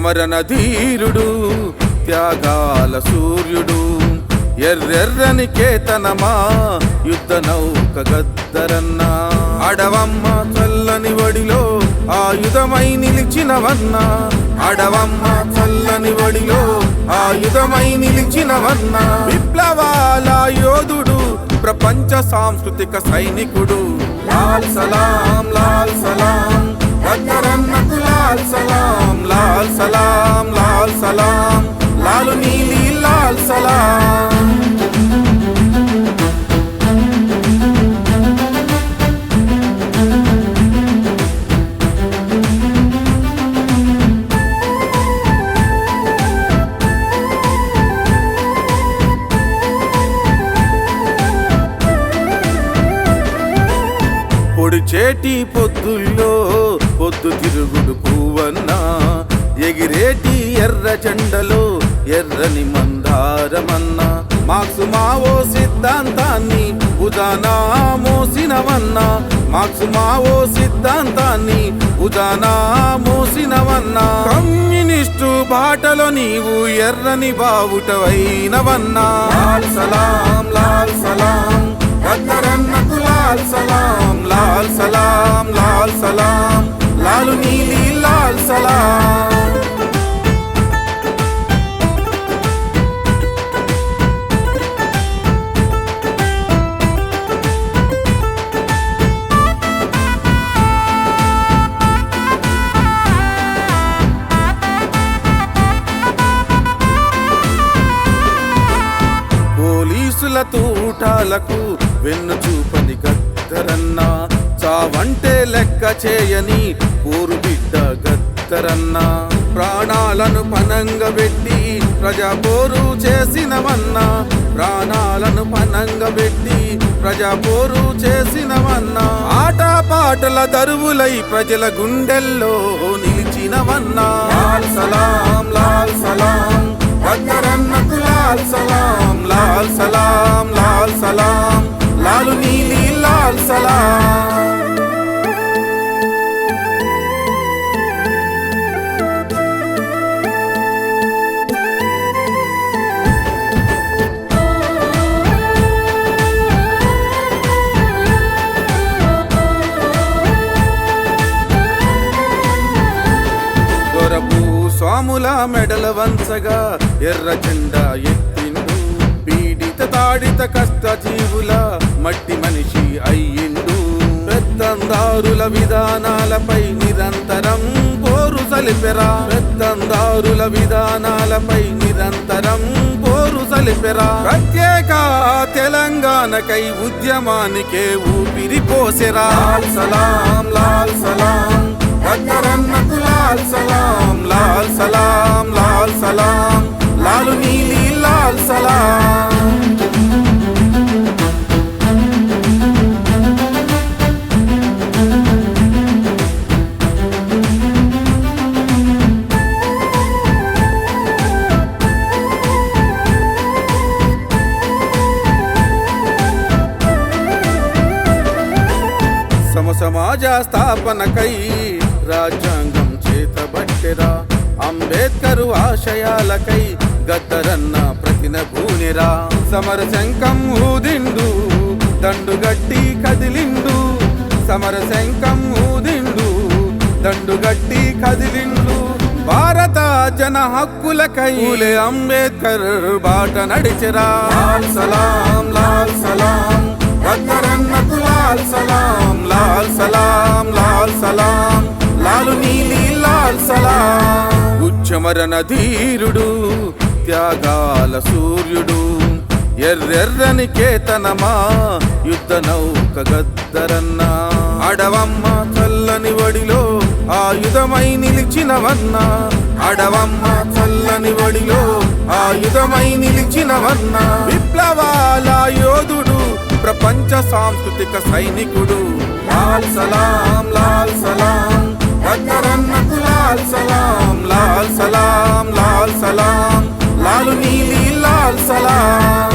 సమరణ ధీరుడు త్యాగాల సూర్యుడు. ఎర్రెర్రని కేతనమా యుద్ధ నౌక గద్దరన్నా. అడవమ్మ చల్లని వడిలో ఆయుధమై నిలిచినవన్నా. అడవమ్మ చల్లని వడిలో ఆయుధమై నిలిచినవన్నా. విప్లవాల యోధుడు ప్రపంచ సాంస్కృతిక సైనికుడు. లాల్ సలాం లాల్ సలాం గద్దరన్నకు లాల్ సలాం. లాల్ సలాం లాల్ సలాం లాలు నీలి లాల్ సలాం. పొడిచేటి పొద్దుల్లో పొద్దు తిరుగుడు మందారమన్నా మాక్సు మావో సిద్ధాంతాన్ని ఉదానా మోసినవన్నా మాక్సు మావో సిద్ధాంతాన్ని ఉదానా మోసినవన్నా కమ్యూనిస్టు బాటలో నీవు ఎర్రని బావుటవైనవన్నా లాల్ సలాం లాల్ సలాం గద్దరన్నకు లాల్ సలాం లాల్ సలాం లాల్ సలాం లాలు నీలి లాల్ సలాం. పోలీసుల తూటాలకు వెన్ను చూపని గద్దరన్నా చావంటే లెక్క చేయని ఊరు బిడ్డ గద్దరన్నా ప్రాణాలను పనంగ పెట్టి ప్రజా పోరు చేసినవన్నా. ప్రాణాలను పనంగ పెట్టి ప్రజా పోరు చేసినవన్నా. ఆట పాటల దరువులై ప్రజల గుండెల్లో నిలిచినవన్నా. లాల్ సలాం లాల్ సలాం. గద్దరన్నకు లాల్ సలాం లాల్ సలాం లాల్ సలాం లాలు రాముల మెడల వంచగా ఎర్ర జెండా ఎత్తిండు. పీడిత తాడిత కష్ట జీవుల మట్టి మనిషి అయ్యిండు. పెద్దందారుల విధానాలపై నిరంతరం పోరు సలిపెరా. పెద్దందారుల విధానాలపై నిరంతరం పోరు సలిపెరా. ప్రత్యేక తెలంగాణకై ఉద్యమానికే ఊపిరి పోసెరా. సలాం లాల్ సలాం. గద్దరన్నకు లాల్ సలాం లాల్ సలాం లాల్ సలాం లాలు నీలి లాల్ సలాం. సమాజ స్థాపనకై రాజ్యాంగం చేతబట్టెరా. అంబేద్కరు ఆశయాలకై గద్దరన్న ప్రతిన భూనిరా సమర శంఖం ఊదిండు దండుగట్టి కదిలిండు. సమర శంఖం ఊదిండు దండుగట్టి కదిలిండు. భారత జన హక్కులకై ఊలే అంబేద్కర్ బాట నడిచిరా. సలాం లాల్ సలాం గద్దరన్నకు లాల్ సలాం. ఉచ్చమరణ ధీరుడు త్యాగాల సూర్యుడు. ఎర్రెర్రని కేతనమా యుద్ధ నౌక గద్దరన్నా. అడవమ్మ చల్లని వడిలో ఆయుధమై నిలిచినవన్నా. అడవమ్మ చల్లని వడిలో ఆయుధమై నిలిచినవన్న. విప్లవాల యోధుడు ప్రపంచ సాంస్కృతిక సైనికుడు. లాల్ సలాం lá.